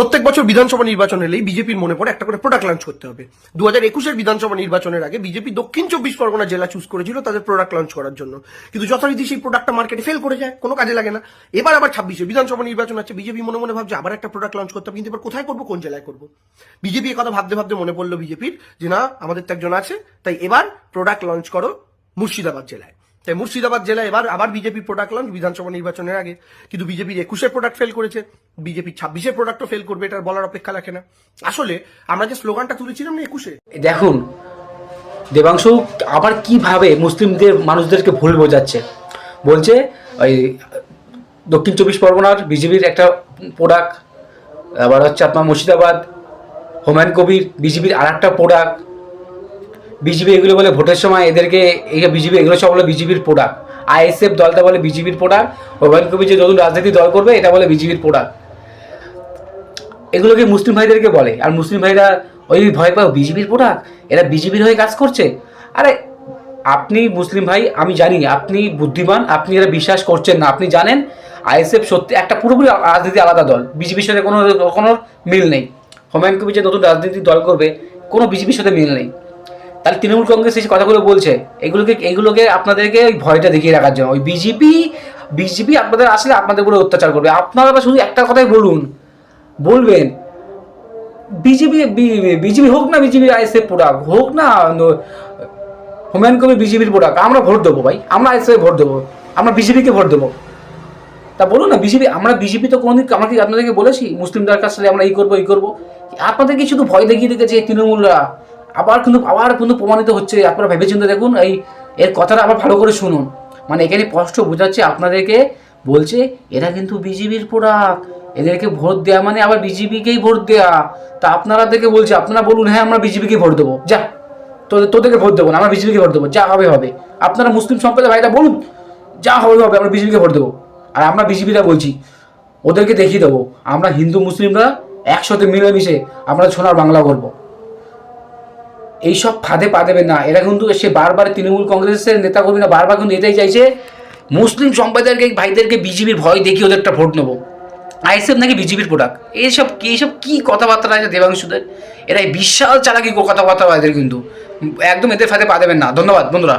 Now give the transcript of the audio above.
প্রত্যেক বছর বিধানসভা নির্বাচন এলেই বিজেপির মনে পড়ে একটা করে প্রোডাক্ট লঞ্চ করতে হবে। দু হাজার একুশের বিধানসভা নির্বাচনের আগে বিজেপি দক্ষিণ চব্বিশ পরগনা জেলা চুজ করেছিল তাদের প্রোডাক্ট লঞ্চ করার জন্য। কিন্তু যথারীতি সেই প্রোডাক্টটা মার্কেটে ফেল করে যায়, কোনো কাজে লাগে না। এবার আবার ছাব্বিশে বিধানসভা নির্বাচন আছে, বিজেপি মনে মনে ভাবছে আবার একটা প্রোডাক্ট লঞ্চ করতে হবে, কিন্তু এবার কোথায় করব, কোন জেলায় করব? বিজেপি কথা ভাবতে ভাবতে মনে পড়ল বিজেপির যে না, আমাদের তো একজন আছে, তাই এবার প্রোডাক্ট লঞ্চ করো মুর্শিদাবাদ জেলায়। তাই মুর্শিদাবাদ জেলায় এবার আবার বিজেপি প্রোডাক্ট লঞ্চ বিধানসভা নির্বাচনের আগে। কিন্তু বিজেপির একুশের প্রোডাক্ট ফেল করেছে। বিজেপির ছাব্বিশের প্রোডাক্টও ফেল করবে, এটার বলার অপেক্ষা রাখে না। আসলে আমরা যে স্লোগানটা তুলেছিলাম না একুশে? দেখুন, দেবাংশু, আবার কীভাবে মুসলিমদের, মানুষদেরকে ভুল বোঝাচ্ছে? বলছে, ওই দক্ষিণ চব্বিশ পরগনার বিজেপির একটা প্রোডাক্ট আবার হচ্ছে আপনার মুর্শিদাবাদ হুমায়ুন কবির, বিজেপির আর একটা প্রোডাক্ট বিজেপি এগুলো বলে ভোটের সময় এদেরকে এই বিজেপি এগুলো সব বলে বিজেপির প্রোডাক্ট আইএসএফ দলটা বলে বিজেপির প্রোডাক্ট হুমায়ুন কবির যে নতুন রাজনীতি দল করবে, এটা বলে বিজেপির প্রোডাক্ট এগুলোকে মুসলিম ভাইদেরকে বলে, আর মুসলিম ভাইরা, ওই ভয় পাও বিজেপির প্রোডাক্ট এরা বিজেপির হয়ে কাজ করছে? আরে, আপনি মুসলিম ভাই, আমি জানি, আপনি বুদ্ধিমান, আপনি এরা বিশ্বাস করছেন না, আপনি জানেন আইএসএফ সত্যি একটা পুরোপুরি রাজনীতি আলাদা দল। বিজেপির সাথে কোনো কোনো মিল নেই। হুমায়ুন কবির যে নতুন রাজনীতি দল করবে, কোনো বিজেপির সাথে মিল নেই। তাহলে তৃণমূল কংগ্রেস এই কথাগুলো বলছে। এগুলোকে এগুলোকে আপনাদেরকে ওই ভয়টা দেখিয়ে রাখার জন্য। ওই বিজেপি বিজেপি আপনাদের আসলে আপনাদের উপরে অত্যাচার করবে। আপনারা শুধু একটা কথাই বলুন। বলবেন, বিজেপি বিজেপি হোক না বিজেপি আইএসএফ প্রোডাক্ট হোক না, ন- হুমায়ুন কবির বিজেপির প্রোডাক্ট আমরা ভোট দেবো ভাই। আমরা আইএসএফ ভোট দেবো। আমরা বিজেপিকে ভোট দেবো। তা বলুন না, বিজেপি, আমরা বিজেপি তো কোনোদিন, আমরা কি আপনাদেরকে বলেছি? মুসলিমদের কাছে আমরা এই করব এই করব? আপনাদেরকে শুধু ভয় দেখিয়ে রেখেছে এই তৃণমূলরা। আবার কিন্তু আবার কিন্তু প্রমাণিত হচ্ছে, আপনারা ভেবে চিন্তে দেখুন, এই, এর কথাটা আবার ভালো করে শুনুন। মানে এখানে স্পষ্ট বোঝাচ্ছে, আপনাদেরকে বলছে, এরা কিন্তু বিজেপির প্রোডাক্ট, এদেরকে ভোট দেওয়া মানে আবার বিজেপিকেই ভোট দেওয়া তা আপনারা দেখে বলছে, আপনারা বলুন হ্যাঁ আমরা বিজেপিকে ভোট দেবো। যা, তোদের, তোদেরকে ভোট দেবো না, আমরা বিজেপিকে ভোট দেবো, যা হবে হবে। আপনারা মুসলিম সম্প্রদায় ভাইরা, বলুন, যা হবে হবে, আমরা বিজেপিকে ভোট দেবো। আর আমরা বিজেপিরা বলছি, ওদেরকে দেখিয়ে দেবো, আমরা হিন্দু, মুসলিমরা একসাথে মিলেমিশে আমরা সোনার বাংলা করব এইসব ফাঁদে পা দেবে না। এরা কিন্তু সে বারবার তৃণমূল কংগ্রেসের নেতা কর্মীরা বারবার কিন্তু এটাই চাইছে, মুসলিম সম্প্রদায়েরকে ভাইদেরকে বিজেপির ভয় দেখিয়ে ওদের একটা ভোট নেব। আইএসএফ নাকি বিজেপির প্রোডাক্ট এইসব কী এইসব কী কথাবার্তা আছে দেবাংশুদের? এরা বিশাল চালাকি কথাবার্তা এদের কিন্তু। একদম এদের ফাঁদে পা দেবেন না। ধন্যবাদ, বন্ধুরা।